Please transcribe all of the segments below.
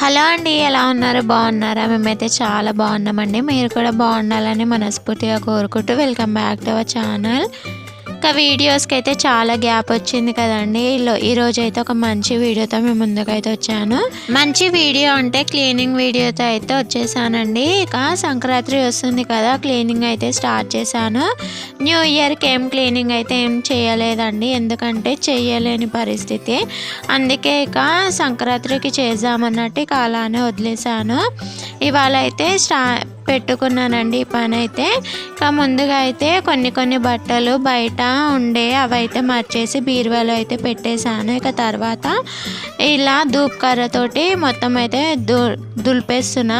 Hello అండి ఎలా ఉన్నారు? బాగున్నారా? మేమైతే చాలా బాగున్నామండి. మీరు కూడా బాగుండాలని మనస్ఫూర్తిగా కోరుకుంటూ welcome back to our channel. ఇంకా వీడియోస్కి అయితే చాలా గ్యాప్ వచ్చింది కదండి. ఈలో- ఈరోజు అయితే ఒక మంచి వీడియోతో మేము ముందుకైతే వచ్చాను. మంచి వీడియో అంటే క్లీనింగ్ వీడియోతో అయితే వచ్చేసానండి. ఇక సంక్రాంతి వస్తుంది కదా క్లీనింగ్ అయితే స్టార్ట్ చేశాను. న్యూ ఇయర్కి ఏం క్లీనింగ్ అయితే ఏం చేయలేదండి. ఎందుకంటే చేయలేని పరిస్థితి. అందుకే ఇక సంక్రాంతికి చేద్దామన్నట్టు ఇక అలానే వదిలేసాను ఇవాళ అయితే స్టా పెట్టుకున్నానండి ఈ పని అయితే ఇక ముందుగా అయితే కొన్ని కొన్ని బట్టలు బయట ఉండే అవైతే మార్చేసి మర్చేసి బీరువాలో అయితే పెట్టేశాను. ఇక తర్వాత ఇలా ధూప్ కర్రతోటి మొత్తం అయితే దు దులిపేస్తున్నా.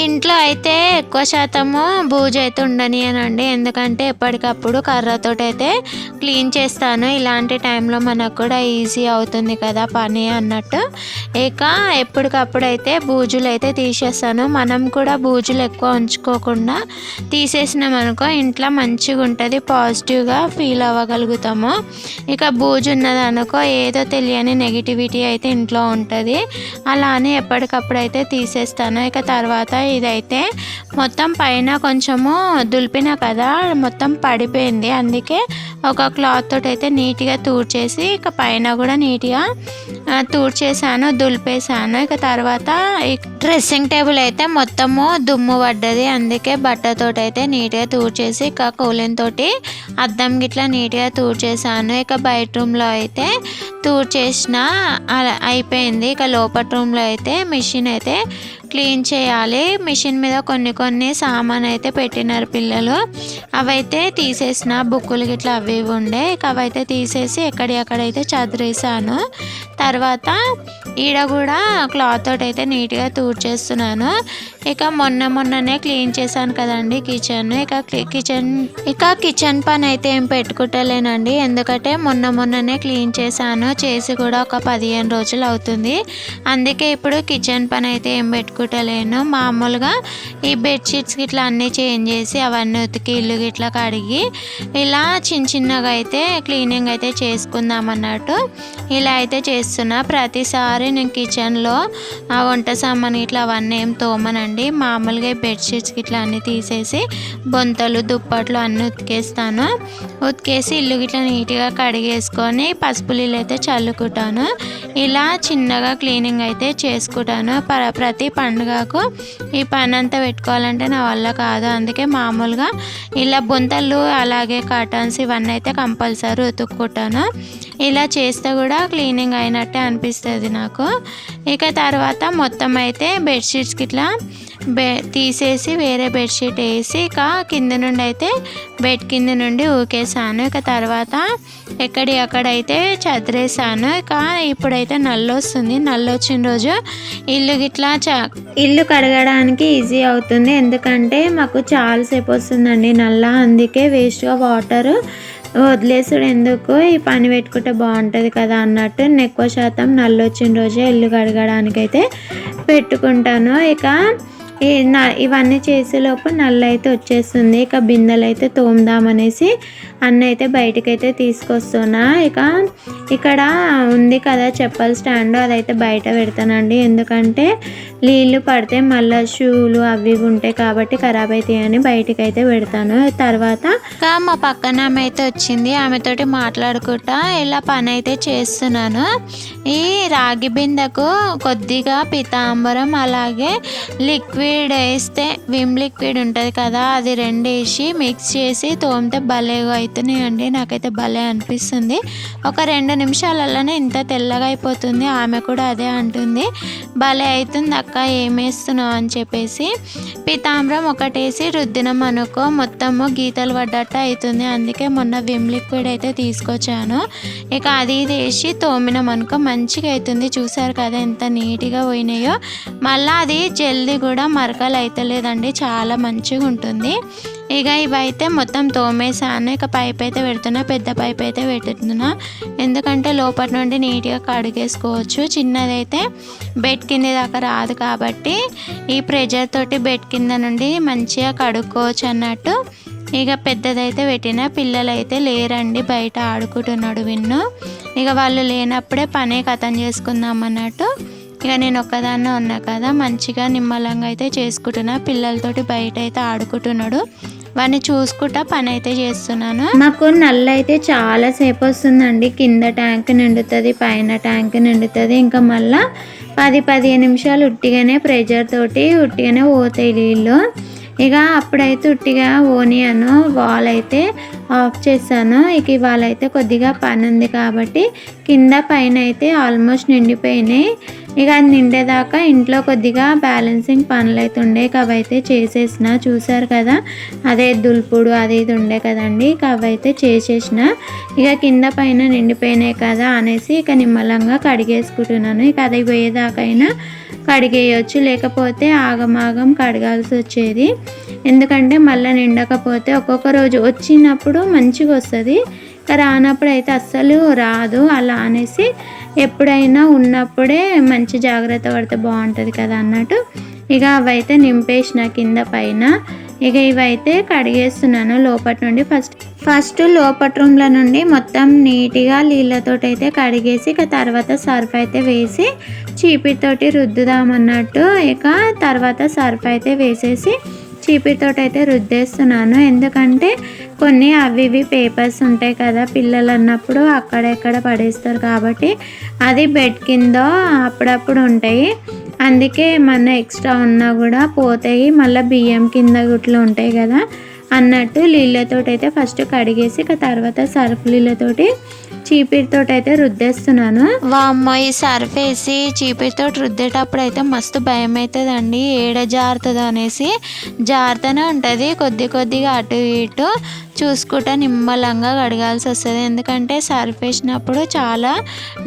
ఇంట్లో అయితే ఎక్కువ శాతము బూజు అయితే ఉండనియనండి ఎందుకంటే ఎప్పటికప్పుడు కర్రతోటి అయితే క్లీన్ చేస్తాను. ఇలాంటి టైంలో మనకు కూడా ఈజీ అవుతుంది కదా పని అన్నట్టు. ఇక ఎప్పటికప్పుడు అయితే బూజులు అయితే తీసేస్తాను. మనం కూడా బూజులు ఎక్కువ ఉంచుకోకుండా తీసేసినాం అనుకో ఇంట్లో మంచిగా ఉంటుంది పాజిటివ్గా ఫీల్ అవ్వగలుగుతాము. ఇక బూజు ఉన్నది అనుకో ఏదో తెలియని నెగిటివిటీ అయితే ఇంట్లో ఉంటుంది. అలా అని ఎప్పటికప్పుడు అయితే తీసేస్తాను. ఇక తర్వాత ఇదైతే మొత్తం పైన కొంచెము దులిపిన కదా మొత్తం పడిపోయింది. అందుకే ఒక క్లాత్ తోటి అయితే నీట్గా తూడ్చేసి ఇక పైన కూడా నీట్గా తూడ్చేసాను దులిపేసాను. ఇక తర్వాత డ్రెస్సింగ్ టేబుల్ అయితే మొత్తము దుమ్ము పడ్డది. అందుకే బట్టతోటి అయితే నీట్గా తూడ్చేసి ఇక కూలింగ్ తోటి అద్దం గిట్లా నీట్గా తూడ్చేసాను. ఇక బయట రూమ్లో అయితే తూడ్చేసిన అలా అయిపోయింది. ఇక లోపల రూమ్లో అయితే మిషన్ అయితే క్లీన్ చేయాలి. మిషన్ మీద కొన్ని కొన్ని సామాన్ అయితే పెట్టినారు పిల్లలు. అవైతే తీసేసిన బుక్కులు గిట్లా అవి ఇవి ఉండే. ఇక అవైతే తీసేసి ఎక్కడి అక్కడైతే చదిరేసాను తర్వాత ఈడ కూడా క్లాత్ తోటి అయితే నీట్గా తూడ్చేస్తున్నాను. ఇక మొన్న మొన్ననే క్లీన్ చేశాను కదండి కిచెన్. ఇక కిచెన్ ఇక కిచెన్ పని అయితే ఏం పెట్టుకుంటలేనండి. ఎందుకంటే మొన్న మొన్ననే క్లీన్ చేశాను. చేసి కూడా ఒక పదిహేను రోజులు అవుతుంది. అందుకే ఇప్పుడు కిచెన్ పని అయితే ఏం పెట్టుకుంటలేను మామూలుగా ఈ బెడ్షీట్స్ ఇట్లా అన్నీ చేంజ్ చేసి అవన్నీ ఉతికి ఇల్లు గిట్లా కడిగి ఇలా చిన్న చిన్నగా అయితే క్లీనింగ్ అయితే చేసుకుందాం అన్నట్టు ఇలా అయితే చేస్తున్నా. ప్రతిసారి నేను కిచెన్లో ఆ వంట సామాన్ ఇట్లా అవన్నీ ఏం తోమనండి. మామూలుగా ఈ బెడ్షీట్స్ ఇట్లా అన్నీ తీసేసి బొంతలు దుప్పట్లు అన్నీ ఉతికేస్తాను. ఉతికేసి ఇల్లు గిట్లా నీట్గా కడిగేసుకొని పసుపు నీళ్ళు అయితే చల్లుకుంటాను. ఇలా చిన్నగా క్లీనింగ్ అయితే చేసుకుంటాను. ప్ర ప్రతి పండుగకు ఈ పని అంతా పెట్టుకోవాలంటే నా వల్ల కాదు. అందుకే మామూలుగా ఇలా బొంతలు అలాగే కర్టన్స్ ఇవన్నీ అయితే కంపల్సరీ ఉతుక్కుంటాను. ఇలా చేస్తే కూడా క్లీనింగ్ అయినట్టే అనిపిస్తుంది నాకు. ఇక తర్వాత మొత్తం అయితే బెడ్షీట్స్కి ఇట్లా బె తీసేసి వేరే బెడ్షీట్ వేసి ఇక కింద నుండి అయితే బెడ్ కింద నుండి ఊకేసాను. ఇక తర్వాత ఎక్కడి అక్కడైతే చదిరేసాను. ఇక ఇప్పుడైతే నల్లు వస్తుంది నల్లు వచ్చిన రోజు ఇల్లు గిట్లా చ ఇల్లు కడగడానికి ఈజీ అవుతుంది. ఎందుకంటే మాకు చాలాసేపు వస్తుందండి. నల్ల అందుకే వేస్ట్గా వాటర్ వదిలేసుడు ఎందుకు? ఈ పని పెట్టుకుంటే బాగుంటుంది కదా అన్నట్టు నేను ఎక్కువ శాతం నల్లు వచ్చిన రోజే ఇల్లు కడగడానికి అయితే పెట్టుకుంటాను. ఇక ఈ న ఇవన్నీ చేసేలోపు నల్ల అయితే వచ్చేస్తుంది. ఇక బిందెలు అయితే తోముదామనేసి అన్న అయితే బయటకైతే తీసుకొస్తున్నా. ఇక ఇక్కడ ఉంది కదా చెప్పల్ స్టాండ్ అదైతే బయట పెడతానండి. ఎందుకంటే నీళ్ళు పడితే మళ్ళీ షూలు అవి ఉంటాయి కాబట్టి ఖరాబ్ అవుతాయని బయటకైతే అయితే పెడతాను. తర్వాత ఇంకా మా పక్కన ఆమె అయితే వచ్చింది. ఆమెతోటి మాట్లాడుకుంటా ఇలా పని అయితే చేస్తున్నాను. ఈ రాగి బిందెకు కొద్దిగా పితాంబరం అలాగే లిక్విడ్ వేస్తే విమ్ లిక్విడ్ ఉంటుంది కదా అది రెండు వేసి మిక్స్ చేసి తోమితే భలేగా అవుతున్నాయండి నాకైతే భలే అనిపిస్తుంది. ఒక రెండు నిమిషాలలోనే ఇంత తెల్లగా అయిపోతుంది. ఆమె కూడా అదే అంటుంది. భలే అవుతుంది అక్క ఏమేస్తున్నావు అని చెప్పేసి పితాంబరం ఒకటేసి రుద్దినం అనుకో మొత్తము గీతలు పడ్డట్టు అవుతుంది. అందుకే మొన్న విమ్ లిక్విడ్ అయితే తీసుకొచ్చాను. ఇక అది ఇది వేసి తోమినాం అనుకో మంచిగా అవుతుంది. చూసారు కదా ఎంత నీట్గా పోయినాయో. మళ్ళీ అది జల్దీ కూడా మరకలు అయితే లేదండి. చాలా మంచిగా ఉంటుంది. ఇక ఇవైతే మొత్తం తోమేసాను ఇక పైప్ అయితే పెడుతున్నా. పెద్ద పైప్ అయితే పెడుతున్నా. ఎందుకంటే లోపల నుండి నీట్గా కడిగేసుకోవచ్చు. చిన్నదైతే బెడ్ కింద దాకా రాదు కాబట్టి ఈ ప్రెజర్ తోటి బెడ్ కింద నుండి మంచిగా కడుక్కోవచ్చు అన్నట్టు. ఇక పెద్దదైతే పెట్టిన. పిల్లలు అయితే లేరండి బయట ఆడుకుంటున్నాడు విన్ను. ఇక వాళ్ళు లేనప్పుడే పనే కథం చేసుకుందాం అన్నట్టు. ఇక నేను ఒక్కదాన్నే ఉన్నా కదా మంచిగా నిమ్మలంగా అయితే చేసుకుంటున్నా. పిల్లలతోటి బయట అయితే ఆడుకుంటున్నాడు. వాడిని చూసుకుంటా పని అయితే చేస్తున్నాను. మాకు నల్ల అయితే చాలా సేపు వస్తుందండి కింద ట్యాంక్ నిండుతుంది పైన ట్యాంక్ నిండుతుంది. ఇంకా మళ్ళా పది పదిహేను నిమిషాలు ఉట్టిగానే ప్రెషర్ తోటి ఉట్టిగానే పోతాయి నీళ్ళు. ఇక అప్పుడైతే ఉట్టిగా ఓనియను వాల్ అయితే ఆఫ్ చేశాను. ఇక ఇవాళ అయితే కొద్దిగా పని ఉంది కాబట్టి కింద పైన అయితే ఆల్మోస్ట్ నిండిపోయినాయి. ఇక అది నిండేదాకా ఇంట్లో కొద్దిగా బ్యాలెన్సింగ్ పనులు అయితే ఉండే అవైతే చేసేసిన చూసారు కదా? అదే దుల్పుడు అది ఇది ఉండే కదండి. ఇక అవైతే చేసేసిన. ఇక కింద పైన నిండిపోయినాయి కదా అనేసి ఇక నిమ్మలంగా కడిగేసుకుంటున్నాను. ఇక అది పోయేదాకైనా కడిగేయచ్చు. లేకపోతే ఆగమాగం కడగాల్సి వచ్చేది. ఎందుకంటే మళ్ళీ నిండకపోతే ఒక్కొక్క రోజు వచ్చినప్పుడు మంచిగా వస్తుంది. రానప్పుడు అయితే అస్సలు రాదు. అలా అనేసి ఎప్పుడైనా ఉన్నప్పుడే మంచి జాగ్రత్త పడితే బాగుంటుంది కదా అన్నట్టు. ఇక అవైతే నింపేసిన కింద పైన. ఇక ఇవైతే కడిగేస్తున్నాను లోపటి నుండి ఫస్ట్. ఫస్ట్ లోపటి రూమ్ల నుండి మొత్తం నీట్గా నీళ్ళతోటి అయితే కడిగేసి ఇక తర్వాత సర్ఫ్ అయితే వేసి చీపితోటి రుద్దుదామన్నట్టు ఇక తర్వాత సర్ఫ్ అయితే వేసేసి చీపితోటి అయితే రుద్దేస్తున్నాను. ఎందుకంటే కొన్ని అవి ఇవి పేపర్స్ ఉంటాయి కదా పిల్లలు అన్నప్పుడు అక్కడెక్కడ పడేస్తారు కాబట్టి అది బెడ్ కింద అప్పుడప్పుడు ఉంటాయి. అందుకే ఏమన్నా ఎక్స్ట్రా ఉన్నా కూడా పోతాయి. మళ్ళీ బియ్యం కింద గుట్లు ఉంటాయి కదా అన్నట్టు నీళ్ళతోటి అయితే ఫస్ట్ కడిగేసి ఇక తర్వాత సర్ఫ్ నీళ్ళతోటి చీపిరితో అయితే రుద్దేస్తున్నాను. వామ్మ ఈ సర్ఫ్ వేసి చీపిరితో రుద్దేటప్పుడు అయితే మస్తు భయం అవుతుందండి ఏడ జారుతుందో అనేసి జారుతూనే ఉంటుంది. కొద్ది కొద్దిగా అటు ఇటు చూసుకుంటా నిమ్మలంగా కడగాల్సి వస్తుంది. ఎందుకంటే సర్ఫ్ వేసినప్పుడు చాలా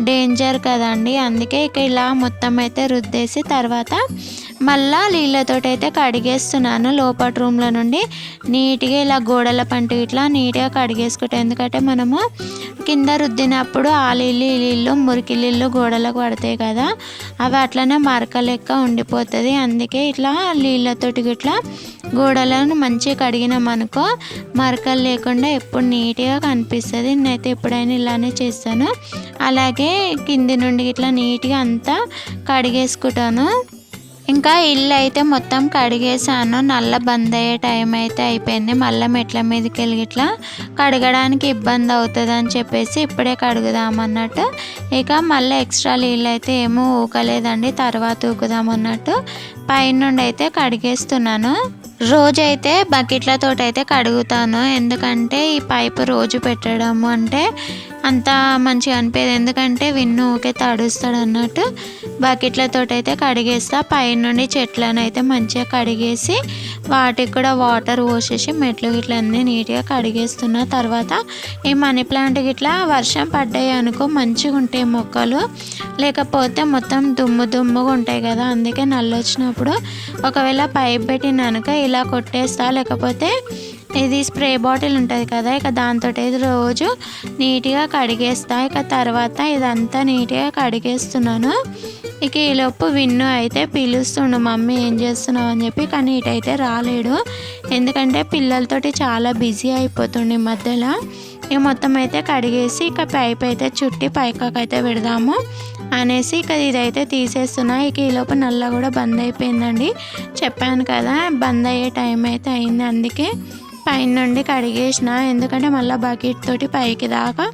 డేంజర్ కదండి. అందుకే ఇక ఇలా మొత్తం అయితే రుద్దేసి తర్వాత మళ్ళా నీళ్ళతోటి అయితే కడిగేస్తున్నాను లోపల రూమ్లో నుండి నీట్గా ఇలా గోడల పంట ఇట్లా నీట్గా కడిగేసుకుంటాం ఎందుకంటే మనము కింద రుద్దినప్పుడు ఆ నీళ్ళు ఈ నీళ్ళు మురికి నీళ్ళు గోడలకు పడతాయి కదా. అవి అట్లనే మరక లెక్క ఉండిపోతుంది. అందుకే ఇట్లా నీళ్ళతోటి ఇట్లా గోడలను మంచిగా కడిగినాం అనుకో మరకలు లేకుండా ఎప్పుడు నీట్గా కనిపిస్తుంది. నేనైతే ఎప్పుడైనా ఇలానే చేస్తాను. అలాగే కింది నుండి ఇట్లా నీట్గా అంతా కడిగేసుకుంటాను. ఇంకా ఇల్లు అయితే మొత్తం కడిగేసాను. నల్ల బంద్ అయ్యే టైం అయితే అయిపోయింది. మళ్ళీ మెట్ల మీదకి వెళ్ళి ఇట్లా కడగడానికి ఇబ్బంది అవుతుంది అని చెప్పేసి ఇప్పుడే కడుగుదామన్నట్టు. ఇక మళ్ళీ ఎక్స్ట్రా నీళ్ళు అయితే ఏమో ఊకలేదండి. తర్వాత ఊకుదామన్నట్టు. పైనుండి అయితే కడిగేస్తున్నాను. రోజైతే బకెట్లతో అయితే కడుగుతాను. ఎందుకంటే ఈ పైపు రోజు పెట్టడం అంటే అంత మంచిగా అనిపేది. ఎందుకంటే విన్ను ఊకే తడుస్తాడు అన్నట్టు. బకెట్లతో అయితే కడిగేస్తా. పైనుండి చెట్లను అయితే మంచిగా కడిగేసి వాటికి కూడా వాటర్ పోసేసి మెట్లు గిట్ల అన్నీ నీట్గా కడిగేస్తున్న. తర్వాత ఈ మనీ ప్లాంట్ గిట్లా వర్షం పడ్డాయి అనుకో మంచిగా ఉంటాయి మొక్కలు. లేకపోతే మొత్తం దుమ్ము దుమ్ముగా ఉంటాయి కదా అందుకే నల్లొచ్చినప్పుడు ఒకవేళ పైప్ పెట్టినానుక ఇలా కొట్టేస్తా. లేకపోతే ఇది స్ప్రే బాటిల్ ఉంటుంది కదా ఇక దాంతో రోజు నీట్గా కడిగేస్తా. ఇక తర్వాత ఇదంతా నీట్గా కడిగేస్తున్నాను. ఇక ఈలోపు విన్ను అయితే పిలుస్తుండు మమ్మీ ఏం చేస్తున్నావు? అని చెప్పి కానీ ఇటైతే రాలేడు. ఎందుకంటే పిల్లలతోటి చాలా బిజీ అయిపోతుండే మధ్యలో. ఇక మొత్తం అయితే కడిగేసి ఇక పైప్ అయితే చుట్టి పైకాక అయితే పెడదాము అనేసి ఇక ఇదైతే తీసేస్తున్నా. ఇక ఈలోపు నల్ల కూడా బంద్ అయిపోయిందండి. చెప్పాను కదా బంద్ అయ్యే టైం అయితే అయింది అందుకే. పైన నుండి కడిగేసిన ఎందుకంటే మళ్ళీ బకెట్ తోటి పైకి దాకా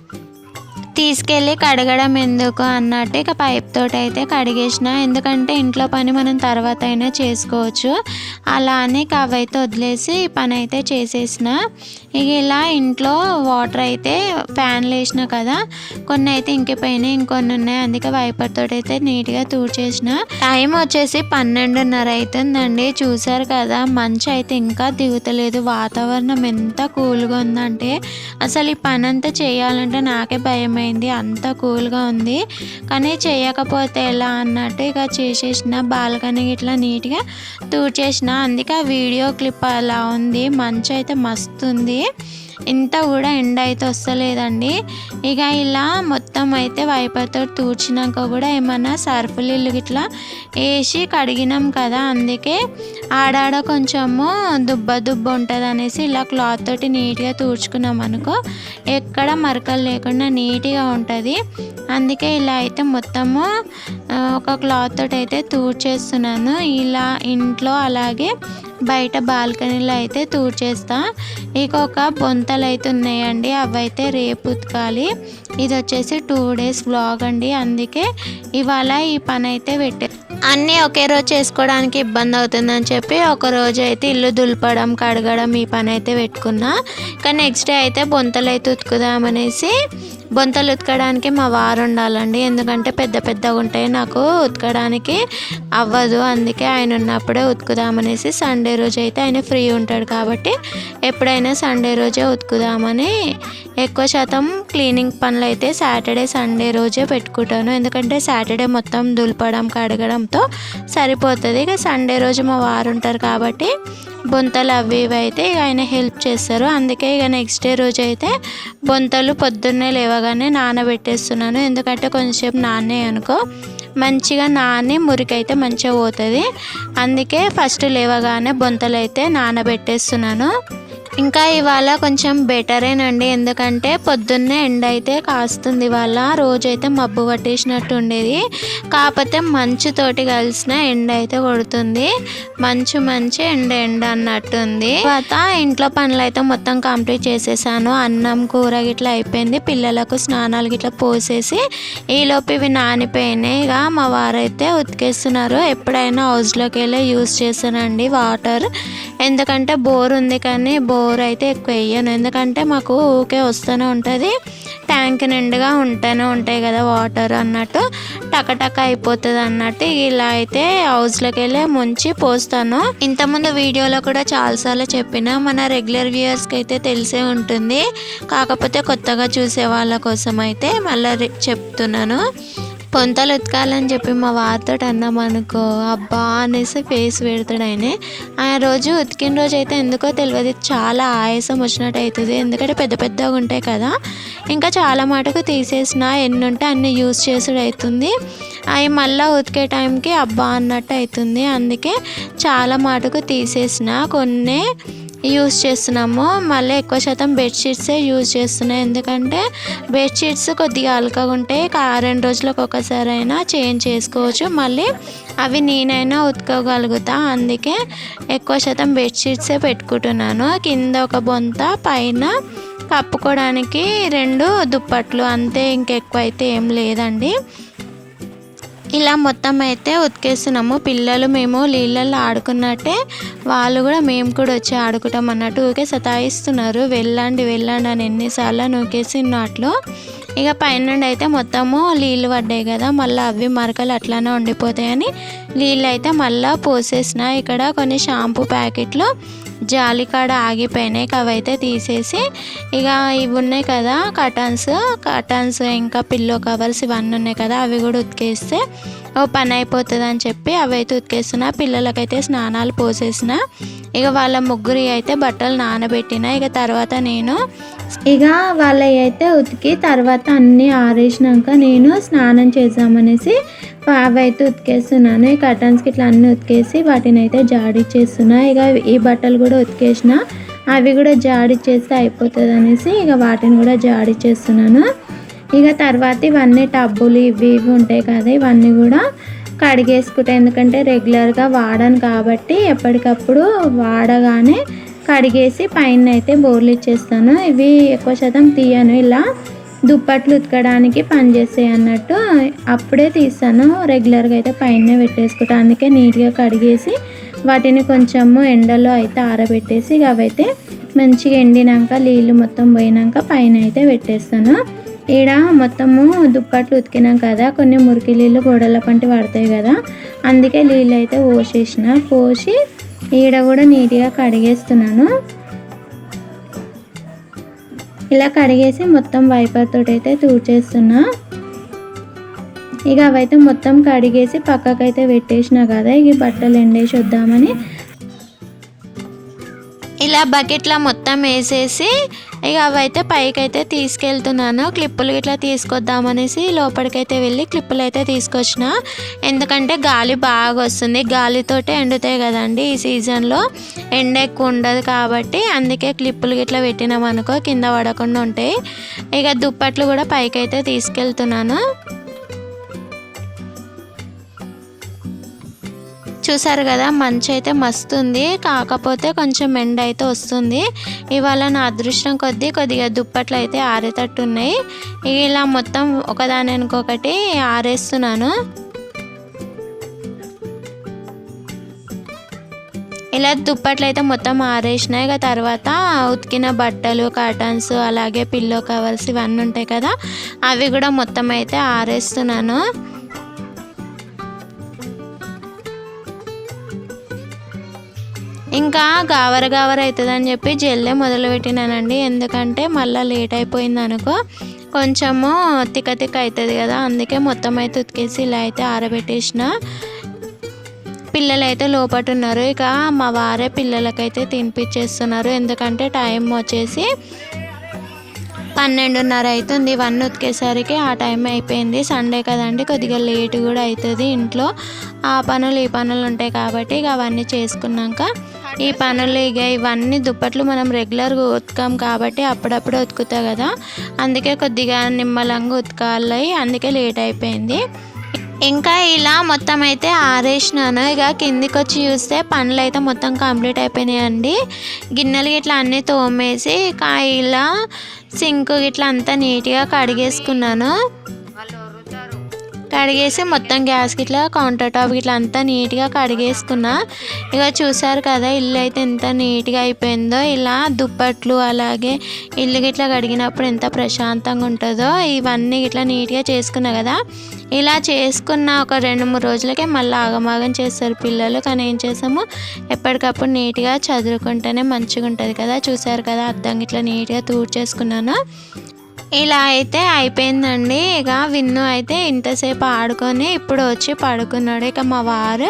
తీసుకెళ్ళి కడగడం ఎందుకు అన్నట్టు ఇక పైప్ తోటి అయితే కడిగేసిన. ఎందుకంటే ఇంట్లో పని మనం తర్వాత అయినా చేసుకోవచ్చు. అలా అని అవైతే వదిలేసి పని అయితే చేసేసిన. ఇక ఇలా ఇంట్లో వాటర్ అయితే ఫ్యాన్లు వేసిన కదా. కొన్ని అయితే ఇంకిపోయినాయి ఇంకొన్ని ఉన్నాయి. అందుకే వైపర్ తోటి అయితే నీట్గా తూడ్చేసిన. టైం వచ్చేసి పన్నెండున్నర అవుతుందండి చూసారు కదా మంచి అయితే ఇంకా దిగుతలేదు. వాతావరణం ఎంత కూల్గా ఉందంటే అసలు ఈ పని అంతా చేయాలంటే నాకే భయం అర్థమైంది అంత కూల్గా ఉంది. కానీ చేయకపోతే ఎలా అన్నట్టు ఇక చేసేసిన బాల్కనీ ఇట్లా నీట్గా తూడ్చేసిన. అందుకే ఆ వీడియో క్లిప్ అలా ఉంది. మంచి అయితే మస్తు ఉంది. ఇంత కూడా ఎండ అయితే వస్తలేదండి. ఇక ఇలా మొత్తం అయితే వైపర్తో తూడ్చినాక కూడా ఏమన్నా సర్ఫులు ఇల్లు ఇట్లా వేసి కడిగినాం కదా అందుకే ఆడాడ కొంచెము దుబ్బ దుబ్బ ఉంటుంది అనేసి ఇలా క్లాత్ తోటి నీట్గా తూర్చుకున్నాం అనుకో ఎక్కడ మరకలు లేకుండా నీట్గా ఉంటుంది. అందుకే ఇలా అయితే మొత్తము ఒక క్లాత్ తోటి అయితే తూడ్చేస్తున్నాను. ఇలా ఇంట్లో అలాగే బయట బాల్కనీలో అయితే తూర్చేస్తా. ఇక ఒక బొంతలు అయితే ఉన్నాయండి అవి అయితే రేపు ఉతకాలి. ఇది వచ్చేసి టూ డేస్ వ్లాగ్ అండి అందుకే ఇవాళ ఈ పని అయితే పెట్టే అన్నీ ఒకే రోజు చేసుకోవడానికి ఇబ్బంది అవుతుందని చెప్పి ఒక రోజు అయితే ఇల్లు దులపడం కడగడం ఈ పని అయితే పెట్టుకున్నా. కానీ నెక్స్ట్ డే అయితే బొంతలు అయితే ఉతుకుదామనేసి బొంతలు ఉతకడానికి మా వారు ఉండాలండి. ఎందుకంటే పెద్ద పెద్దగా ఉంటాయి. నాకు ఉతకడానికి అవ్వదు. అందుకే ఆయన ఉన్నప్పుడే ఉతుకుదామనేసి సండే రోజు అయితే ఆయన ఫ్రీ ఉంటాడు కాబట్టి ఎప్పుడైనా సండే రోజే ఉతుకుదామని ఎక్కువ శాతం క్లీనింగ్ పనులు అయితే సాటర్డే సండే రోజే పెట్టుకుంటాను. ఎందుకంటే సాటర్డే మొత్తం దులపడం కడగడంతో సరిపోతుంది. ఇక సండే రోజు మా వారు ఉంటారు కాబట్టి బొంతలు అవి ఇవి అయితే ఇక ఆయన హెల్ప్ చేస్తారు. అందుకే ఇక నెక్స్ట్ డే రోజు అయితే బొంతలు పొద్దున్నే లేవగానే నానబెట్టేస్తున్నాను. ఎందుకంటే కొంచెంసేపు నానే అనుకో. మంచిగా నాని మురికైతే మంచిగా పోతుంది. అందుకే ఫస్ట్ లేవగానే బొంతలు అయితే నానబెట్టేస్తున్నాను. ఇంకా ఇవాళ కొంచెం బెటరేనండి ఎందుకంటే పొద్దున్నే ఎండ అయితే కాస్తుంది. ఇవాళ రోజైతే మబ్బు పట్టేసినట్టు ఉండేది. కాకపోతే మంచుతోటి కలిసిన ఎండ అయితే కొడుతుంది. మంచు మంచి ఎండ ఎండ అన్నట్టుంది తర్వాత ఇంట్లో పనులు అయితే మొత్తం కంప్లీట్ చేసేసాను. అన్నం కూర గిట్లా అయిపోయింది. పిల్లలకు స్నానాలు గిట్లా పోసేసి ఈలోపు ఇవి నానిపోయినాయి. ఇక మా వారైతే ఉతికేస్తున్నారు. ఎప్పుడైనా హౌస్లోకి వెళ్ళి యూజ్ చేశానండి వాటర్. ఎందుకంటే బోర్ ఉంది కానీ బోర్ అయితే ఎక్కువ వేయను ఎందుకంటే మాకు ఊకే వస్తూనే ఉంటుంది. ట్యాంక్ నిండుగా ఉంటూనే ఉంటాయి కదా వాటర్ అన్నట్టు. టకటక అయిపోతుంది అన్నట్టు ఇలా అయితే హౌస్లోకి వెళ్ళి ముంచి పోస్తాను. ఇంతకుముందు వీడియోలో కూడా చాలాసార్లు చెప్పిన మన రెగ్యులర్ వ్యూయర్స్కి అయితే తెలిసే ఉంటుంది. కాకపోతే కొత్తగా చూసే వాళ్ళ కోసం అయితే మళ్ళీ చెప్తున్నాను. పొంతలు ఉతకాలని చెప్పి మా వారితో అన్నాం అనుకో. అబ్బా అనేసి ఫేస్ పెడతాడు ఆయన. ఆ రోజు ఉతికిన రోజు అయితే ఎందుకో తెలియదు చాలా ఆయాసం వచ్చినట్టు అవుతుంది ఎందుకంటే పెద్ద పెద్దగా ఉంటాయి కదా. ఇంకా చాలా మటుకు తీసేసిన ఎన్ని ఉంటే అన్ని యూస్ చేసుడు అవుతుంది అవి మళ్ళీ ఉతికే టైంకి అబ్బా అన్నట్టు అవుతుంది అందుకే చాలా మటుకు తీసేసిన కొన్ని యూస్ చేస్తున్నాము. మళ్ళీ ఎక్కువ శాతం బెడ్షీట్సే యూజ్ చేస్తున్నాయి. ఎందుకంటే బెడ్షీట్స్ కొద్దిగా అలకగా ఉంటాయి. ఆ రెండు రోజులకు ఒకసారి అయినా చేంజ్ చేసుకోవచ్చు. మళ్ళీ అవి నేనైనా ఉతుకోగలుగుతా. అందుకే ఎక్కువ శాతం బెడ్షీట్సే పెట్టుకుంటున్నాను. కింద ఒక బొంత పైన కప్పుకోవడానికి రెండు దుప్పట్లు. అంతే ఇంకెక్కువ అయితే ఏం లేదండి. ఇలా మొత్తం అయితే ఉతికేస్తున్నాము. పిల్లలు మేము నీళ్ళల్లో ఆడుకున్నట్టే వాళ్ళు కూడా మేము కూడా వచ్చి ఆడుకుంటాం అన్నట్టు ఊకే సతాయిస్తున్నారు. వెళ్ళండి వెళ్ళండి అని ఎన్నిసార్లు నూకేసి నాట్లో ఇక పైనుండి అయితే మొత్తము నీళ్ళు పడ్డాయి కదా మళ్ళీ అవి మరకలు అట్లానే ఉండిపోతాయని నీళ్ళైతే మళ్ళీ పోసేసిన. ఇక్కడ కొన్ని షాంపూ ప్యాకెట్లు జాలి కాడ ఆగిపోయినాయి అవైతే తీసేసి ఇక ఇవి ఉన్నాయి కదా కటన్స్ కటన్స్ ఇంకా పిల్లో కవర్స్ ఇవన్నీ ఉన్నాయి కదా అవి కూడా ఉతికేస్తే ఓ పని అయిపోతుంది అని చెప్పి అవి అయితే ఉతికేస్తున్నా. పిల్లలకైతే స్నానాలు పోసేసిన. ఇక వాళ్ళ ముగ్గురి అయితే బట్టలు నానబెట్టిన. ఇక తర్వాత నేను ఇక వాళ్ళవి అయితే ఉతికి తర్వాత అన్నీ ఆరేసినాక నేను స్నానం చేద్దామనేసి అవి అయితే ఉతికేస్తున్నాను. ఈ కర్టన్స్కి ఇట్లా అన్నీ ఉతికేసి వాటిని అయితే జాడిచ్చేస్తున్నా ఇక ఈ బట్టలు కూడా ఉతికేసిన. అవి కూడా జాడిచ్చేస్తే అయిపోతుంది అనేసి ఇక వాటిని కూడా జాడిచ్చేస్తున్నాను ఇక తర్వాత ఇవన్నీ టబ్బులు ఇవి ఇవి ఉంటాయి కదా ఇవన్నీ కూడా కడిగేసుకుంటా. ఎందుకంటే రెగ్యులర్గా వాడను కాబట్టి ఎప్పటికప్పుడు వాడగానే కడిగేసి పైన అయితే బోర్లు ఇచ్చేస్తాను ఇవి ఎక్కువ శాతం తీయను. ఇలా దుప్పట్లు ఉతకడానికి పనిచేస్తాయి అన్నట్టు అప్పుడే తీస్తాను. రెగ్యులర్గా అయితే పైన పెట్టేసుకుంటాను అందుకే నీట్గా కడిగేసి వాటిని కొంచెము ఎండలో అయితే ఆరబెట్టేసి అవైతే మంచిగా ఎండినాక నీళ్ళు మొత్తం పోయినాక పైన అయితే పెట్టేస్తాను. ఈడ మొత్తము దుప్పట్లు ఉతికినాం కదా కొన్ని మురికి నీళ్ళు గోడల పంటి పడతాయి కదా అందుకే నీళ్ళు అయితే పోసేసిన. పోసి ఈడ కూడా నీట్గా కడిగేస్తున్నాను. ఇలా కడిగేసి మొత్తం వైపర్ తోటి అయితే తూడ్చేస్తున్నా. ఇక అవైతే మొత్తం కడిగేసి పక్కకైతే పెట్టేసినా కదా ఇక బట్టలు ఎండేసి వద్దామని. ఇలా బకెట్లో మొత్తం వేసేసి ఇక అవైతే పైకి అయితే తీసుకెళ్తున్నాను. క్లిప్పులు ఇట్లా తీసుకొద్దామనేసి లోపలికైతే వెళ్ళి క్లిప్పులు అయితే తీసుకొచ్చిన. ఎందుకంటే గాలి బాగా వస్తుంది. గాలితోటే ఎండుతాయి కదండి ఈ సీజన్లో. ఎండ ఎక్కువ ఉండదు కాబట్టి అందుకే క్లిప్పులు ఇట్లా పెట్టినాం అనుకో కింద పడకుండా ఉంటాయి. ఇక దుప్పట్లు కూడా పైకి అయితే తీసుకెళ్తున్నాను. చూసారు కదా మంచి అయితే మస్తు ఉంది కాకపోతే కొంచెం ఎండ అయితే వస్తుంది. ఇవాళ నా అదృష్టం కొద్దీ కొద్దిగా దుప్పట్లు అయితే ఆరేటట్టు ఉన్నాయి ఇలా మొత్తం ఒకదాని ఇంకొకటి ఆరేస్తున్నాను. ఇలా దుప్పట్లు అయితే మొత్తం ఆరేసినాయి. ఇక తర్వాత ఉతికిన బట్టలు కర్టన్స్ అలాగే పిల్లో కవర్స్ ఇవన్నీ ఉంటాయి కదా అవి కూడా మొత్తం అయితే ఆరేస్తున్నాను. ఇంకా గావర గావర అవుతుందని చెప్పి జల్లే మొదలుపెట్టినానండి. ఎందుకంటే మళ్ళీ లేట్ అయిపోయింది అనుకో కొంచెము తిక్క తిక్క అవుతుంది కదా. అందుకే మొత్తం అయితే ఉతికేసి ఇలా అయితే ఆరబెట్టేసిన. పిల్లలు అయితే లోపట ఉన్నారు ఇక మా వారే పిల్లలకైతే తినిపించేస్తున్నారు ఎందుకంటే టైం వచ్చేసి పన్నెండున్నర అవుతుంది. ఇవన్నీ ఉతికేసరికి ఆ టైం అయిపోయింది. సండే కదండి కొద్దిగా లేట్ కూడా అవుతుంది ఇంట్లో. ఆ పనులు ఈ పనులు ఉంటాయి కాబట్టి ఇక అవన్నీ చేసుకున్నాక ఈ పనులు ఇక ఇవన్నీ దుప్పట్లు మనం రెగ్యులర్గా ఉతకాం కాబట్టి అప్పుడప్పుడు ఉతుకుతా కదా. అందుకే కొద్దిగా నిమ్మలంగా ఉతకాలి. అందుకే లేట్ అయిపోయింది. ఇంకా ఇలా మొత్తం అయితే ఆరేసినాను. ఇక కిందికి వచ్చి చూస్తే పనులు అయితే మొత్తం కంప్లీట్ అయిపోయినాయండి. గిన్నెలు ఇట్లా అన్నీ తోమేసి ఇక ఇలా సింక్ ఇట్లా అంతా నీట్గా కడిగేసుకున్నాను. కడిగేసి మొత్తం గ్యాస్ గిట్లా కౌంటర్ టాప్ ఇట్లా అంతా నీట్గా కడిగేసుకున్నా. ఇక చూసారు కదా ఇల్లు అయితే ఎంత నీట్గా అయిపోయిందో. ఇలా దుప్పట్లు అలాగే ఇల్లు గిట్లా కడిగినప్పుడు ఎంత ప్రశాంతంగా ఉంటుందో ఇవన్నీ ఇట్లా నీట్గా చేసుకున్నా కదా. ఇలా చేసుకున్న ఒక రెండు మూడు రోజులకే మళ్ళీ ఆగమాగం చేస్తారు పిల్లలు. కానీ ఏం చేసాము ఎప్పటికప్పుడు నీట్గా చదువుకుంటేనే మంచిగా ఉంటుంది కదా. చూసారు కదా అర్థం ఇట్లా నీట్గా చేసుకున్నాను ఇలా అయితే అయిపోయిందండి. ఇక విన్ను అయితే ఇంతసేపు ఆడుకొని ఇప్పుడు వచ్చి పడుకున్నాడు. ఇక మా వారు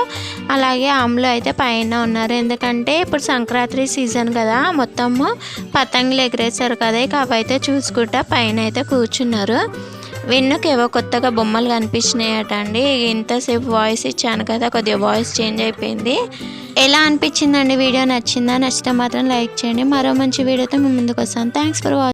అలాగే అమ్ములు అయితే పైన ఉన్నారు. ఎందుకంటే ఇప్పుడు సంక్రాంతి సీజన్ కదా మొత్తము పతంగులు ఎగిరేశారు కదా ఇక అవైతే చూసుకుంటా పైన అయితే కూర్చున్నారు. విన్నుకి ఏవో కొత్తగా బొమ్మలు కనిపించినాయట అండి ఇంతసేపు వాయిస్ ఇచ్చాను కదా కొద్దిగా వాయిస్ చేంజ్ అయిపోయింది. ఎలా అనిపించిందండి? వీడియో నచ్చిందా? నచ్చితే మాత్రం లైక్ చేయండి. మరో మంచి వీడియోతో మీ ముందుకు వస్తాను. Thanks for watching